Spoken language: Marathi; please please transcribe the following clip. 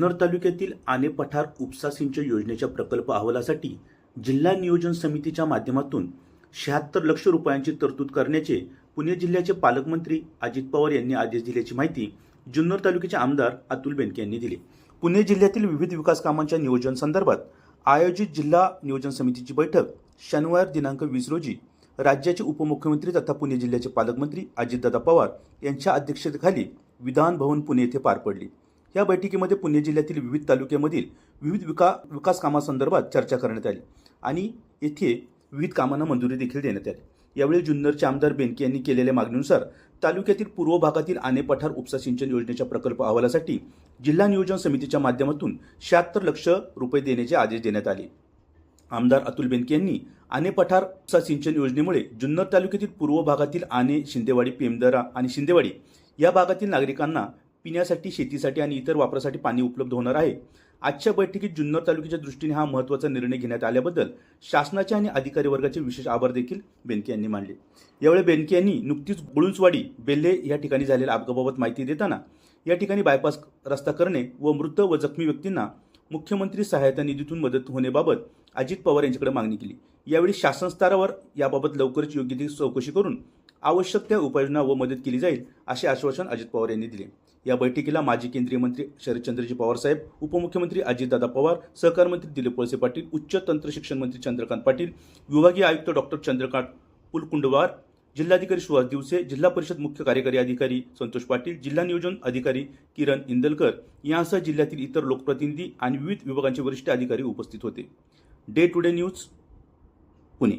जुन्नर तालुक्यातील आने पठार उपसा सिंचन योजनेच्या प्रकल्प अहवालासाठी जिल्हा नियोजन समितीच्या माध्यमातून शहात्तर लक्ष रुपयांची तरतूद करण्याचे पुणे जिल्ह्याचे पालकमंत्री अजित पवार यांनी आदेश दिल्याची माहिती जुन्नर तालुक्याचे आमदार अतुल बेनके यांनी दिली. पुणे जिल्ह्यातील विविध विकास कामांच्या नियोजन संदर्भात आयोजित जिल्हा नियोजन समितीची बैठक शनिवार दिनांक वीस रोजी राज्याचे उपमुख्यमंत्री तथा पुणे जिल्ह्याचे पालकमंत्री अजितदादा पवार यांच्या अध्यक्षतेखाली विधान भवन पुणे येथे पार पडली. या बैठकीमध्ये पुणे जिल्ह्यातील विविध तालुक्यामधील विविध विका विकास कामासंदर्भात चर्चा करण्यात आली आणि येथे विविध कामांना मंजुरी देखील देण्यात आली. यावेळी जुन्नरचे आमदार बेनके यांनी केलेल्या मागणीनुसार तालुक्यातील पूर्व भागातील आने पठार उपसा सिंचन योजनेच्या प्रकल्प अहवालासाठी जिल्हा नियोजन समितीच्या माध्यमातून शहात्तर लक्ष रुपये देण्याचे आदेश देण्यात आले. आमदार अतुल बेनके यांनी आने पठार उपसा सिंचन योजनेमुळे जुन्नर तालुक्यातील पूर्व भागातील आने शिंदेवाडी पेमदरा आणि शिंदेवाडी या भागातील नागरिकांना पिण्यासाठी शेतीसाठी आणि इतर वापरासाठी पाणी उपलब्ध होणार आहे. आजच्या बैठकीत जुन्नर तालुक्याच्या दृष्टीने हा महत्त्वाचा निर्णय घेण्यात आल्याबद्दल शासनाचे आणि अधिकारी वर्गाचे विशेष आभार देखील बेनके यांनी मांडले यावेळी बेनके यांनी नुकतीच बुळुंचवाडी बेल्ले या ठिकाणी झालेल्या अपघाताबाबत माहिती देताना या ठिकाणी बायपास रस्ता करणे व मृत व जखमी व्यक्तींना मुख्यमंत्री सहायता निधीतून मदत होण्याबाबत अजित पवार यांच्याकडे मागणी केली. यावेळी शासन स्तरावर याबाबत लवकरच योग्य ती चौकशी करून आवश्यक त्या उपाययोजना व मदत केली जाईल असे आश्वासन अजित पवार यांनी दिले. या बैठकीला माजी केंद्रीय मंत्री शरदचंद्रजी पवार साहेब उपमुख्यमंत्री अजितदादा पवार सहकार मंत्री दिलीप वळसे पाटील उच्च तंत्र शिक्षण मंत्री चंद्रकांत पाटील विभागीय आयुक्त डॉक्टर चंद्रकांत पुलकुंडवार जिल्हाधिकारी सुहास दिवसे जिल्हा परिषद मुख्य कार्यकारी अधिकारी संतोष पाटील जिल्हा नियोजन अधिकारी किरण इंदलकर यांसह जिल्ह्यातील इतर लोकप्रतिनिधी आणि विविध विभागांचे वरिष्ठ अधिकारी उपस्थित होते. Day to day news Pune.